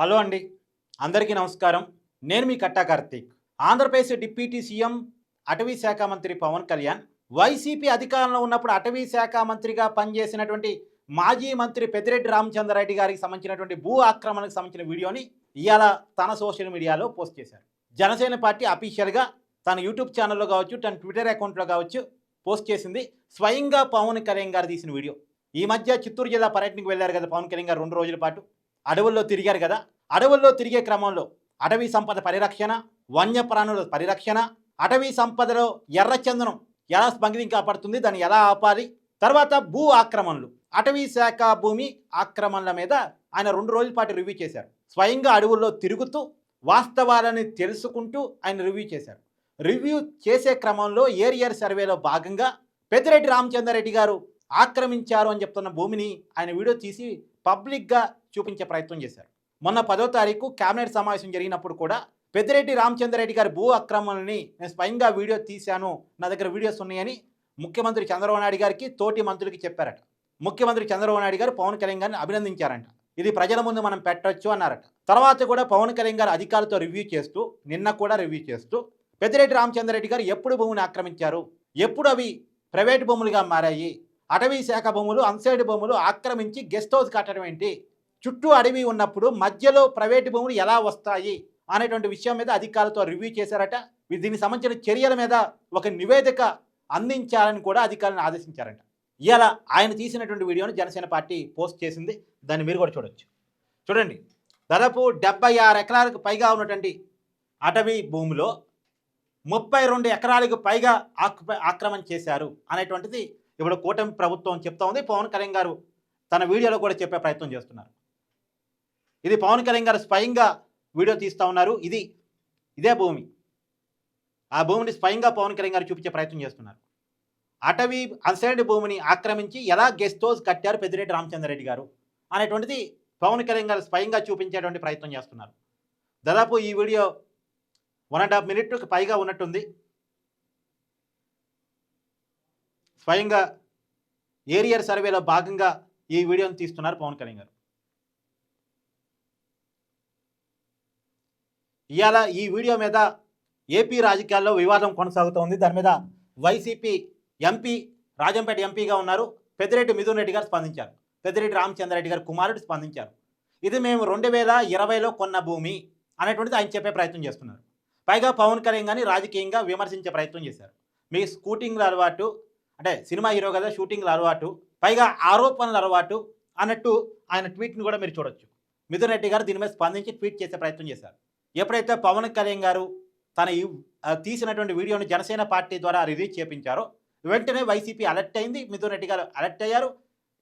Hello అండి. అందరికీ నమస్కారం. నేను మీ Katta Karthik. Andhra Pradesh deputy C M అటవీ శాఖ మంత్రి పవన్ కళ్యాణ్ వైసీపీ అధికారంలో ఉన్నప్పుడు అటవీ శాఖ మంత్రిగా పనిచేసినటువంటి మాజీ మంత్రి పెద్దిరెడ్డి రామచంద్రారెడ్డి గారికి సంబంధించినటువంటి భూ ఆక్రమణకు సంబంధించిన వీడియోని ఇవాళ తన సోషల్ మీడియాలో పోస్ట్ చేశారు. జనసేన పార్టీ అఫీషియల్గా తన యూట్యూబ్ ఛానల్లో కావచ్చు తన ట్విట్టర్ అకౌంట్లో కావచ్చు పోస్ట్ చేసింది స్వయంగా పవన్ కళ్యాణ్ గారు తీసిన వీడియో. ఈ మధ్య చిత్తూరు జిల్లా పర్యటనకు వెళ్ళారు కదా పవన్ కళ్యాణ్ గారు రెండు రోజుల పాటు. అడవుల్లో తిరిగారు కదా? అడవుల్లో తిరిగే క్రమంలో అటవీ సంపద పరిరక్షణ వన్యప్రాణుల పరిరక్షణ అటవీ సంపదలో ఎర్రచందనం ఎలా స్పందింగ్ కాపాడుతుంది దాన్ని ఎలా ఆపాలి? తర్వాత భూ ఆక్రమణలు. అటవీ శాఖ భూమి ఆక్రమణల మీద ఆయన రెండు రోజుల పాటు రివ్యూ చేశారు. స్వయంగా అడవుల్లో తిరుగుతూ వాస్తవాలని తెలుసుకుంటూ ఆయన రివ్యూ చేశారు. రివ్యూ చేసే క్రమంలో ఏరియర్ సర్వేలో భాగంగా పెద్దిరెడ్డి రామచంద్రారెడ్డి గారు ఆక్రమించారు అని చెప్తున్న భూమిని ఆయన వీడియో తీసి పబ్లిక్గా చూపించే ప్రయత్నం చేశారు. మొన్న పదో తారీఖు కేబినెట్ సమావేశం జరిగినప్పుడు కూడా పెద్దిరెడ్డి రామచంద్రరెడ్డి గారి భూ అక్రమాలని నేను స్వయంగా వీడియో తీశాను నా దగ్గర వీడియోస్ ఉన్నాయని ముఖ్యమంత్రి చంద్రబాబు నాయుడు గారికి తోటి మంత్రులకి చెప్పారట. ముఖ్యమంత్రి చంద్రబాబు నాయుడు గారు పవన్ కళ్యాణ్ గారిని అభినందించారంట. ఇది ప్రజల ముందు మనం పెట్టొచ్చు అన్నారట. తర్వాత కూడా పవన్ కళ్యాణ్ గారు అధికారులతో రివ్యూ చేస్తూ నిన్న కూడా రివ్యూ చేస్తూ పెద్దిరెడ్డి రామచంద్రరెడ్డి గారు ఎప్పుడు భూమిని ఆక్రమించారు? ఎప్పుడు అవి ప్రైవేట్ భూములుగా మారాయి? అటవీ శాఖ భూములు అన్సైడ్ భూములు ఆక్రమించి గెస్ట్ హౌస్ కట్టడం ఏంటి? చుట్టూ అడవి ఉన్నప్పుడు మధ్యలో ప్రైవేటు భూములు ఎలా వస్తాయి? అనేటువంటి విషయం మీద అధికారులతో రివ్యూ చేశారట. దీనికి సంబంధించిన చర్యల మీద ఒక నివేదిక అందించాలని కూడా అధికారులను ఆదేశించారంట. ఇలా ఆయన తీసినటువంటి వీడియోను జనసేన పార్టీ పోస్ట్ చేసింది. దాన్ని మీరు కూడా చూడొచ్చు. చూడండి. దాదాపు డెబ్బై ఆరు ఎకరాలకు పైగా ఉన్నటువంటి అటవీ భూమిలో ముప్పై రెండు ఎకరాలకు పైగా ఆక్రమణ చేశారు అనేటువంటిది ఇప్పుడు కూటమి ప్రభుత్వం చెప్తా ఉంది పవన్ కళ్యాణ్ గారు తన వీడియోలో కూడా చెప్పే ప్రయత్నం చేస్తున్నారు. ఇది పవన్ కళ్యాణ్ గారు స్వయంగా వీడియో తీస్తూ ఉన్నారు ఇది ఇదే భూమి. ఆ భూమిని స్వయంగా పవన్ కళ్యాణ్ గారు చూపించే ప్రయత్నం చేస్తున్నారు. అటవీ అన్సైడ్ భూమిని ఆక్రమించి ఎలా గెస్ట్ హౌస్ కట్టారు పెద్దిరెడ్డి రామచంద్రరెడ్డి గారు అనేటువంటిది పవన్ కళ్యాణ్ గారు స్వయంగా చూపించేటువంటి ప్రయత్నం చేస్తున్నారు. దాదాపు ఈ వీడియో వన్ అండ్ హాఫ్ మినిట్కి పైగా ఉన్నట్టుంది. స్వయంగా ఏరియర్ సర్వేలో భాగంగా ఈ వీడియోను తీస్తున్నారు పవన్ కళ్యాణ్ గారు. ఇవాళ ఈ వీడియో మీద ఏపీ రాజకీయాల్లో వివాదం కొనసాగుతోంది. దాని మీద వైసీపీ ఎంపీ రాజంపేట ఎంపీగా ఉన్నారు. పెద్దిరెడ్డి మిథున్ రెడ్డి గారు స్పందించారు. పెద్దిరెడ్డి రామచంద్రరెడ్డి గారు కుమారుడు స్పందించారు. ఇది మేము రెండు వేల ఇరవైలో కొన్న భూమి అనేటువంటిది ఆయన చెప్పే ప్రయత్నం చేస్తున్నారు. పైగా పవన్ కళ్యాణ్ గారిని రాజకీయంగా విమర్శించే ప్రయత్నం చేశారు. మీ స్కూటింగ్ల అలవాటు అంటే సినిమా హీరో కదా షూటింగ్ల అలవాటు పైగా ఆరోపణల అలవాటు అన్నట్టు ఆయన ట్వీట్ని కూడా మీరు చూడొచ్చు. మిథున్ రెడ్డి గారు దీని మీద స్పందించి ట్వీట్ చేసే ప్రయత్నం చేశారు. ఎప్పుడైతే పవన్ కళ్యాణ్ గారు తన ఈ తీసినటువంటి వీడియోను జనసేన పార్టీ ద్వారా రిలీజ్ చేపించారో వెంటనే వైసీపీ అలర్ట్ అయింది. మిథున్ రెడ్డి గారు అలర్ట్ అయ్యారు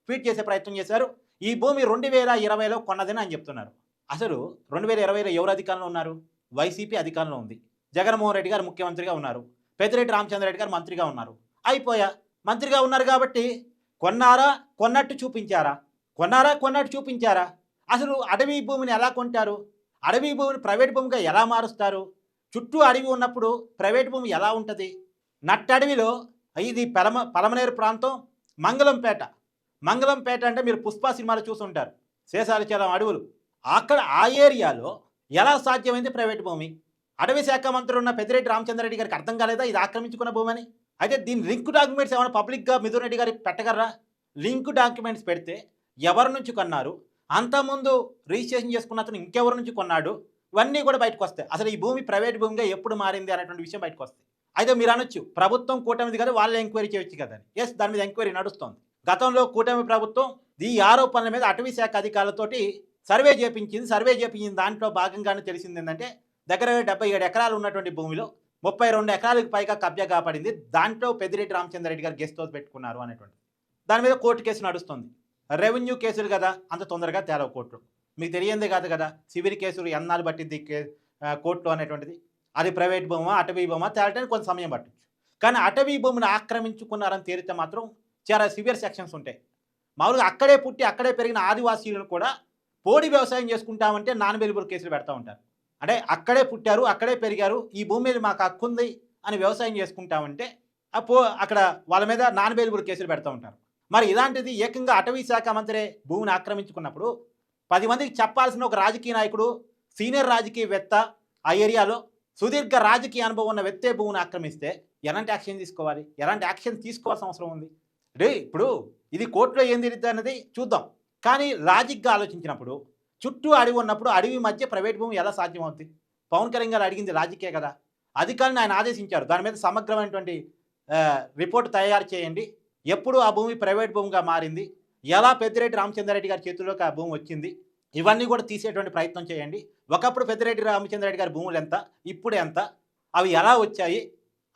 ట్వీట్ చేసే ప్రయత్నం చేశారు. ఈ భూమి రెండు వేల ఇరవైలో కొన్నదని అని చెప్తున్నారు. అసలు రెండు వేల ఇరవైలో ఎవరు అధికారంలో ఉన్నారు? వైసీపీ అధికారంలో ఉంది. జగన్మోహన్ రెడ్డి గారు ముఖ్యమంత్రిగా ఉన్నారు. పెద్దిరెడ్డి రామచంద్రరెడ్డి గారు మంత్రిగా ఉన్నారు. అయిపోయా మంత్రిగా ఉన్నారు కాబట్టి కొన్నారా కొన్నట్టు చూపించారా? కొన్నారా కొన్నట్టు చూపించారా? అసలు అడవి భూమిని ఎలా కొంటారు? అడవి భూమిని ప్రైవేట్ భూమిగా ఎలా మారుస్తారు? చుట్టూ అడవి ఉన్నప్పుడు ప్రైవేట్ భూమి ఎలా ఉంటుంది? నట్టడవిలో ఇది పలమ పలమనేరు ప్రాంతం మంగళంపేట. మంగళంపేట అంటే మీరు పుష్ప సినిమాలు చూసుంటారు. శేషాచలం అడవులు. అక్కడ ఆ ఏరియాలో ఎలా సాధ్యమైంది ప్రైవేట్ భూమి? అటవీ శాఖ మంత్రి ఉన్న పెద్దిరెడ్డి రామచంద్రరెడ్డి గారికి అర్థం కాలేదా? ఇది ఆక్రమించుకున్న భూమి అని అయితే దీని లింక్ డాక్యుమెంట్స్ ఏమైనా పబ్లిక్గా మిథున్ రెడ్డి గారికి పెట్టగలరా? లింక్ డాక్యుమెంట్స్ పెడితే ఎవరి నుంచి కొన్నారు? అంతకుముందు రిజిస్ట్రేషన్ చేసుకున్న అతను ఇంకెవరి నుంచి కొన్నాడు? ఇవన్నీ కూడా బయటకు వస్తాయి. అసలు ఈ భూమి ప్రైవేట్ భూమిగా ఎప్పుడు మారింది అనేటువంటి విషయం బయటకు వస్తాయి. అయితే మీరు అనొచ్చు ప్రభుత్వం కూటమిది కదా వాళ్ళు ఎంక్వైరీ చేయొచ్చు కదా ఎస్ దాని మీద ఎంక్వైరీ నడుస్తోంది. గతంలో కూటమి ప్రభుత్వం ఈ ఆరోపణల మీద అటవీ శాఖ అధికారులతోటి సర్వే చేపించింది. సర్వే చేపించింది దాంట్లో భాగంగానే తెలిసింది ఏంటంటే దగ్గర డెబ్బై ఏడు ఎకరాలు ఉన్నటువంటి భూమిలో ముప్పై రెండు ఎకరాలకు పైగా కబ్జా కాపాడింది. దాంట్లో పెద్దిరెడ్డి రామచంద్రరెడ్డి గారు గెస్ట్ హౌస్ పెట్టుకున్నారు అనేటువంటి దాని మీద కోర్టు కేసు నడుస్తుంది. రెవెన్యూ కేసులు కదా అంత తొందరగా తేలవు కోర్టులు. మీకు తెలియందే కాదు కదా సివిల్ కేసులు ఎన్నాళ్ళు పట్టింది కే కోర్టులో అనేటువంటిది. అది ప్రైవేట్ భూమా అటవీ భూమా తేలటానికి కొంత సమయం పట్టచ్చు కానీ అటవీ భూమిని ఆక్రమించుకున్నారని తేలితే మాత్రం చాలా సివియర్ సెక్షన్స్ ఉంటాయి. మామూలుగా అక్కడే పుట్టి అక్కడే పెరిగిన ఆదివాసీలను కూడా పోడి వ్యవసాయం చేసుకుంటామంటే నాన్ వెలుబుల్ కేసులు పెడతా ఉంటారు. అంటే అక్కడే పుట్టారు అక్కడే పెరిగారు ఈ భూమి మీద మాకు హక్కు ఉంది అని వ్యవసాయం చేసుకుంటామంటే ఆ పో అక్కడ వాళ్ళ మీద నాన్ వెలుబుల్ కేసులు పెడతా ఉంటారు. మరి ఇలాంటిది ఏకంగా అటవీ శాఖ మంత్రి భూమిని ఆక్రమించుకున్నప్పుడు పది మందికి చెప్పాల్సిన ఒక రాజకీయ నాయకుడు సీనియర్ రాజకీయవేత్త ఆ ఏరియాలో సుదీర్ఘ రాజకీయ అనుభవం ఉన్న వ్యక్తే భూమిని ఆక్రమిస్తే ఎలాంటి యాక్షన్ తీసుకోవాలి? ఎలాంటి యాక్షన్ తీసుకోవాల్సిన అవసరం ఉంది? రే ఇప్పుడు ఇది కోర్టులో ఏం తిరుగుతుంది అన్నది చూద్దాం. కానీ లాజిక్గా ఆలోచించినప్పుడు చుట్టూ అడవి ఉన్నప్పుడు అడవి మధ్య ప్రైవేట్ భూమి ఎలా సాధ్యమవుతుంది పవన్ కళ్యాణ్ గారు అడిగింది రాజకీయ కదా అధికారులను ఆయన ఆదేశించారు. దాని మీద సమగ్రమైనటువంటి రిపోర్ట్ తయారు చేయండి. ఎప్పుడు ఆ భూమి ప్రైవేట్ భూమిగా మారింది? ఎలా పెద్దిరెడ్డి రామచంద్రారెడ్డి గారి చేతుల్లోకి ఆ భూమి వచ్చింది? ఇవన్నీ కూడా తీసేటువంటి ప్రయత్నం చేయండి. ఒకప్పుడు పెద్దిరెడ్డి రామచంద్రారెడ్డి గారి భూములు ఎంత? ఇప్పుడు ఎంత? అవి ఎలా వచ్చాయి?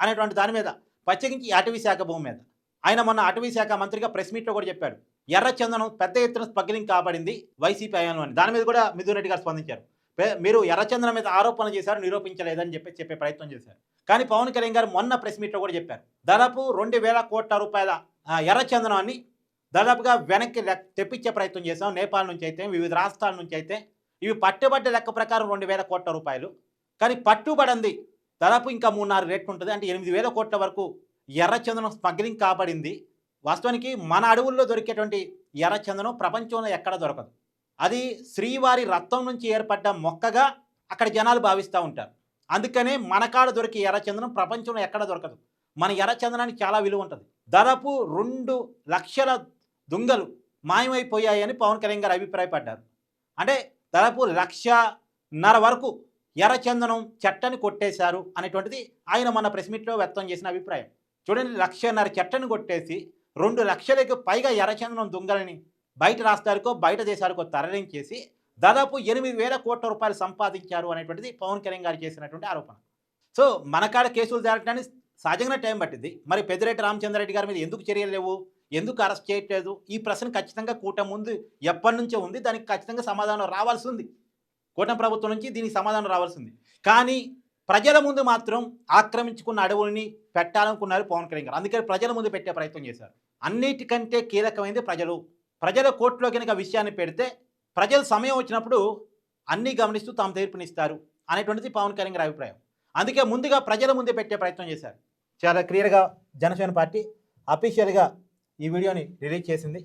అనేటువంటి దాని మీద ప్రత్యేకించి ఈ అటవీ శాఖ భూమి మీద. ఆయన మొన్న అటవీ శాఖ మంత్రిగా ప్రెస్ మీట్లో కూడా చెప్పాడు. ఎర్రచందనం పెద్ద ఎత్తున స్మగ్లింగ్ కాబడింది వైసీపీ అయాన్లో అని దాని మీద కూడా మిథున్ రెడ్డి గారు స్పందించారు. మీరు ఎర్రచందనం మీద ఆరోపణలు చేశారు నిరూపించలేదని చెప్పి చెప్పే ప్రయత్నం చేశారు. కానీ పవన్ కళ్యాణ్ గారు మొన్న ప్రెస్ మీట్లో కూడా చెప్పారు. దాదాపు రెండు వేల కోట్ల రూపాయల ఎర్రచందనాన్ని దాదాపుగా వెనక్కి తెప్పించే ప్రయత్నం చేశాం. నేపాల్ నుంచి అయితే వివిధ రాష్ట్రాల నుంచి అయితే. ఇవి పట్టుబడ్డ లెక్క ప్రకారం రెండు వేల కోట్ల రూపాయలు. కానీ పట్టుబడింది దాదాపు ఇంకా మూడు నాలుగు రేట్లు ఉంటుంది. అంటే ఎనిమిది వేల కోట్ల వరకు ఎర్రచందనం స్మగ్లింగ్ కాబడింది. వాస్తవానికి మన అడవుల్లో దొరికేటువంటి ఎర్రచందనం ప్రపంచంలో ఎక్కడ దొరకదు. అది శ్రీవారి రక్తం నుంచి ఏర్పడ్డ మొక్కగా అక్కడ జనాలు భావిస్తూ ఉంటారు. అందుకనే మన కాడ దొరికే ఎర్రచందనం ప్రపంచంలో ఎక్కడ దొరకదు. మన ఎర్రచందనానికి చాలా విలువ ఉంటుంది. దాదాపు రెండు లక్షల దుంగలు మాయమైపోయాయని పవన్ కళ్యాణ్ గారు అభిప్రాయపడ్డారు. అంటే దాదాపు లక్షన్నర వరకు ఎర్రచందనం చెట్టని కొట్టేశారు అనేటువంటిది ఆయన మన ప్రెస్ మీట్లో వ్యక్తం చేసిన అభిప్రాయం. చూడండి లక్షన్నర చెట్టను కొట్టేసి రెండు లక్షలకు పైగా ఎర్రచందనం దొంగలని బయట రాష్ట్రాలకో బయట దేశాలకో తరలించేసి దాదాపు ఎనిమిది వేల కోట్ల రూపాయలు సంపాదించారు అనేటువంటిది పవన్ కళ్యాణ్ గారు చేసినటువంటి ఆరోపణ. సో మనకాడ కేసులు తేలటానికి సహజంగా టైం పట్టింది. మరి పెద్దిరెడ్డి రామచంద్రరెడ్డి గారి మీద ఎందుకు చర్యలు లేవు? ఎందుకు అరెస్ట్ చేయట్లేదు? ఈ ప్రశ్న ఖచ్చితంగా కూటమి ముందు ఎప్పటి నుంచో ఉంది. దానికి ఖచ్చితంగా సమాధానం రావాల్సి ఉంది. కూటమి ప్రభుత్వం నుంచి దీనికి సమాధానం రావాల్సి ఉంది. కానీ ప్రజల ముందు మాత్రం ఆక్రమించుకున్న అడవుల్ని పెట్టాలనుకున్నారు పవన్ కళ్యాణ్ గారు. అందుకని ప్రజల ముందు పెట్టే ప్రయత్నం చేశారు. అన్నిటికంటే కీలకమైనది ప్రజలు. ప్రజల కోర్టులో కనుక విషయాన్ని పెడితే ప్రజలు సమయం వచ్చినప్పుడు అన్నీ గమనిస్తూ తాము తీర్పునిస్తారు అనేటువంటిది పవన్ కళ్యాణ్ గారి అభిప్రాయం. అందుకే ముందుగా ప్రజల ముందే పెట్టే ప్రయత్నం చేశారు. చాలా క్లియర్గా జనసేన పార్టీ అఫీషియల్గా ఈ వీడియోని రిలీజ్ చేసింది.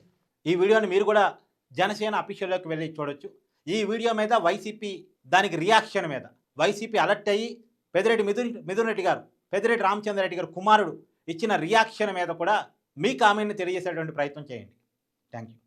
ఈ వీడియోని మీరు కూడా జనసేన అఫీషియల్లోకి వెళ్ళి చూడొచ్చు. ఈ వీడియో మీద వైసీపీ దానికి రియాక్షన్ మీద. వైసీపీ అలర్ట్ అయ్యి పెదిరెడ్డి మిథున్ మిథున్ రెడ్డి గారు పెదిరెడ్డి రామచంద్రరెడ్డి గారు కుమారుడు ఇచ్చిన రియాక్షన్ మీద కూడా మీ కామెంట్ని తెలియజేసేటువంటి ప్రయత్నం చేయండి. Thank you